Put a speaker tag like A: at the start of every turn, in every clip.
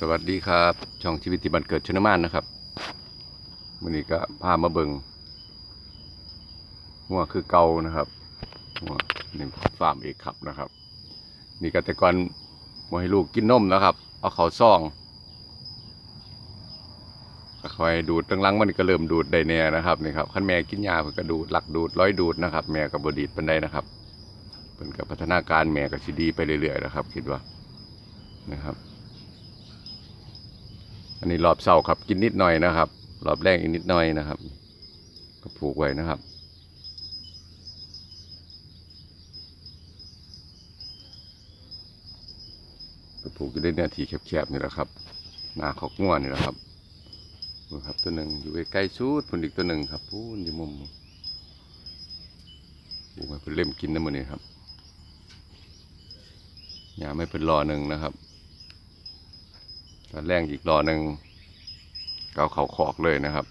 A: สวัสดีครับ ช่องชีวิตที่บันเกิดชนมานนะครับวันนี้ก็พามาเบิงหัวคือเกานะครับหัวนี่ฟาร์มเอกครับนะครับ นี่ก็แต่ก่อนมาให้ลูกกินนมนะครับ เอาเขาซองคอยดูดตั้งหลังมันก็เริ่มดูดได้แน่นะครับนี่ครับขั้นแม่กินยาเพิ่นก็ดูดหลักดูดร้อยดูดนะครับ แม่กับบดีดปันได้นะครับเพิ่นกับพัฒนาการแม่ก็สิดีไปเรื่อยๆนะครับ คิดว่านะครับ อันนี้รอบเสาครับกินนิดหน่อยนะครับ รอบแรกอีกนิดหน่อยนะครับ ก็ผูกไว้นะครับก็ผูกอยู่ในเนื้อที่แคบๆนี่แหละครับ หนาขอกง่วนนี่แหละครับดูครับตัวหนึ่งอยู่ใกล้ๆสุดผลอีกตัวหนึ่งครับพูนอยู่มุมผูกไว้เป็นเล่มกินนะมันนี่ครับอย่าไม่เป็นรอหนึ่งนะครับ แรกอีกรอหนึ่งเกาเขาขอกเลยนะครับ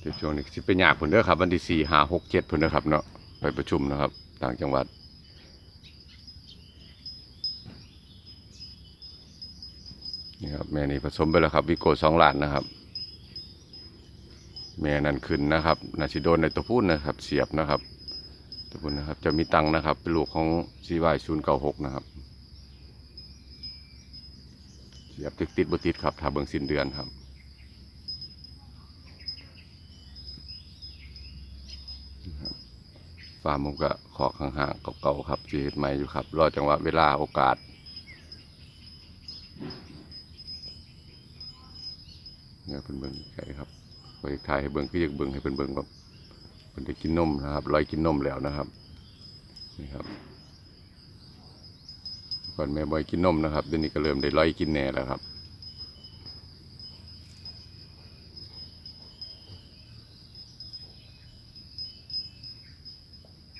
A: เดี๋ยวช่วงนี้สิเป็นยากผลเด้อครับ วันที่สี่ห้าหกเจ็ดผลเด้อครับเนาะไปประชุมนะครับ ต่างจังหวัด นี่ครับแม่นี่ผสมไปแล้วครับ วิโก้สองล้านนะครับ แม่นั่นขึ้นนะครับ นาชิโดนในตัวพูนนะครับ เสียบนะครับตัวพูนนะครับ จะมีตังนะครับ เป็นลูกของซีวายศูนย์เก้าหกนะครับ เสียบติดติดบติดครับถ้าเบิ่งสิ้นเดือนครับฟาร์มผมก็ขอห่างๆเก่าๆครับจีดใหม่อยู่ครับ รอจังหวะเวลาโอกาสเนี่ยเป็นเบิ่งไก่ครับไปถ่ายให้เบิ่งคืออยากเบิ่งให้เป็นเบิ่งแบบเป็นได้กินนมนะครับร้อยกินนมแล้วนะครับนี่ครับ ก่อนแม่บอยกินนมนะครับเดี๋ยวนี้ก็เริ่มได้ร้อยกินแหน่แล้วครับ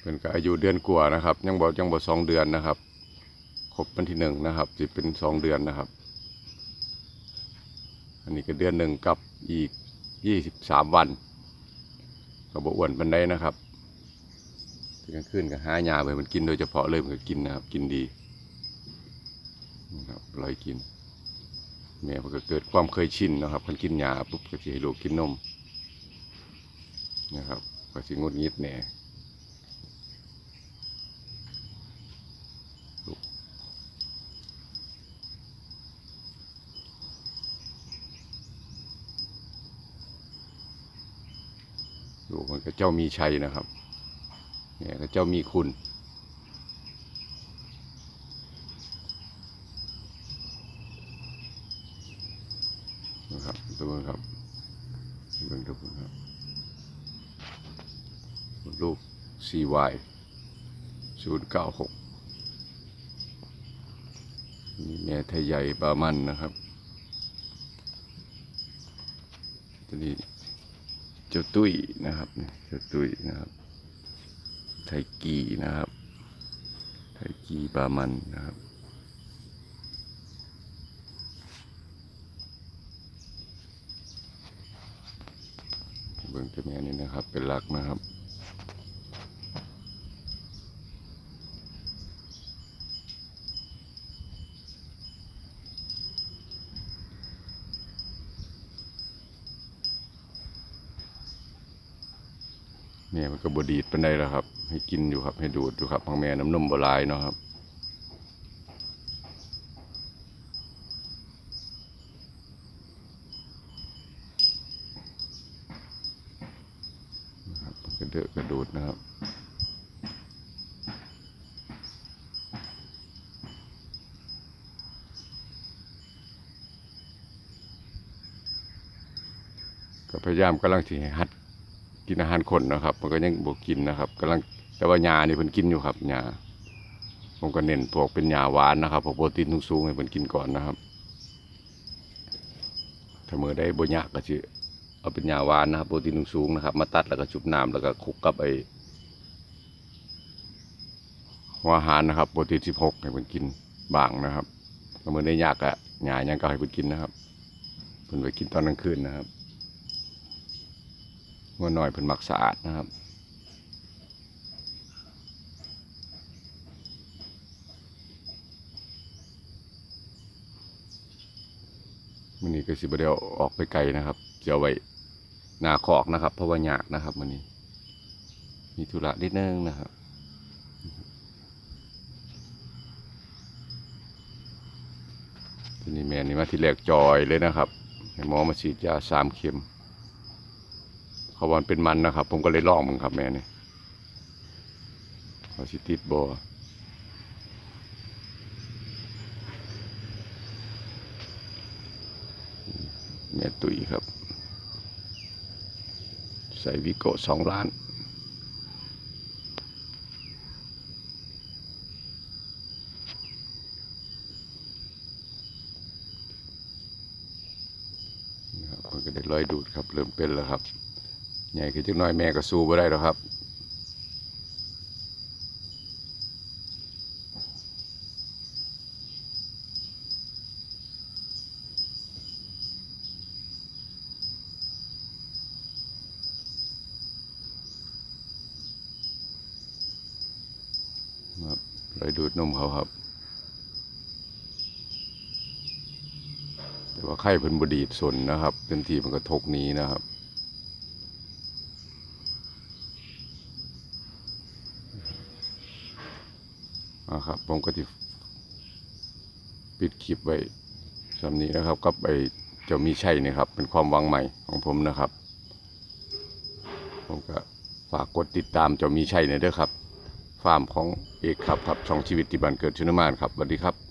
A: เป็นก็อายุเดือนกว่านะครับ ยังบอกยังบอกสองเดือนนะครับครบวันที่หนึ่งนะครับจะเป็นสองเดือนนะครับ อันนี้ก็เดือนหนึ่งกับอีกยี่สิบสามวันก็บอ้วนปันได้นะครับกลางคืนก็หายาไปมันกินโดยเฉพาะเลยมันก็กินนะครับ กินดี นะครับลอยกิน แม่มันก็เกิดความเคยชินนะครับคนกินยาปุ๊บก็จะให้ลูกกินนมนะครับก็สิงดงิดแน่ลูกลูมันก็เจ้ามีชัยนะครับแม่ยก็เจ้ามีคุณ ครับตัวเบิ่งครับเบิ่งทุกคนครับลูก CY ศูนย์เก้าหกนี่แม่ไทยใหญ่บามันนะครับตัวนี้เจ้าตุ้ยนะครับเจ้าตุ้ยนะครับ ไทยกีนะครับ ไทยกีบามันนะครับ เบิ่งตัวแม่นี่นะครับ เป็นหลักนะครับแม่มันก็บดีดเป็นไดแล้วครับ ให้กินอยู่ครับให้ดูดอยู่ครับของแม่น้ำนมบลายเนาะครับ นะครับกระ เดอะกระดูดนะครับก็พยายามกำลังที่หัดกินอาหารคนนะครับ มันก็ยังบวกกินนะครับกำลังแต่ว่ายานี่เพิ่นกินอยู่ครับยาผมก็เน้นพวกเป็นยาหวานนะครับพวกโปรตีนสูงๆให้เพิ่นกินก่อนนะครับถ้ามือได้บ่ยากก็สิ เอาเป็นยาหวานนะครับโปรตีนสูงนะครับ มาตัดแล้วก็ชุบน้ำแล้วก็คลุกกับไอหัวอาหารนะครับโปรตีน16ให้เพิ่นกินบางนะครับถ้ามือได้ยากอะหยายังก็ให้เพิ่นกินนะครับเพิ่นไปกินตอนกลางคืนนะครับงัวหน่อยเพิ่นมักสะอาดนะครับมันนี้ก็สิบเดียวออกไปไกลนะครับ จะเอาไว้หนาคอกนะครับเพราะว่าหยากนะครับมันนี้ มีธุระนิดนึงนะครับทีนี้แม่นี่มาที่แรกจอยเลยนะครับให้หมอมาฉีดยาสามเข็มเขาวันเป็นมันนะครับ ผมก็เลยลองมึงครับแม่นี่เขาสิติดบอแม่ตุยครับ ใส่วิโกสองล้าน นะครับมันก็ได้ร้อยดูดครับ เริ่มเป็นแล้วครับ ใหญ่ขึ้นจักหน้อยแม่ก็สู้ไม่ได้แล้วครับ รับร้อยดูดนมเขาครับ แต่ว่าไข่เพิ่นบดีดสนนะครับเต็มทีมันก็ทกนี้นะครับอ่าครับผมก็จะปิดคลิปไว้สำนี้นะครับกับไอเจ้ามีชัยนี่ครับ เป็นความหวังใหม่ของผมนะครับ ผมก็ฝากกดติดตามเจ้ามีชัยหน่อยด้อครับ ฟาร์มของเอกครับครับช่องชีวิตที่บ้านเกิดชุนมานครับสวัสดีครับ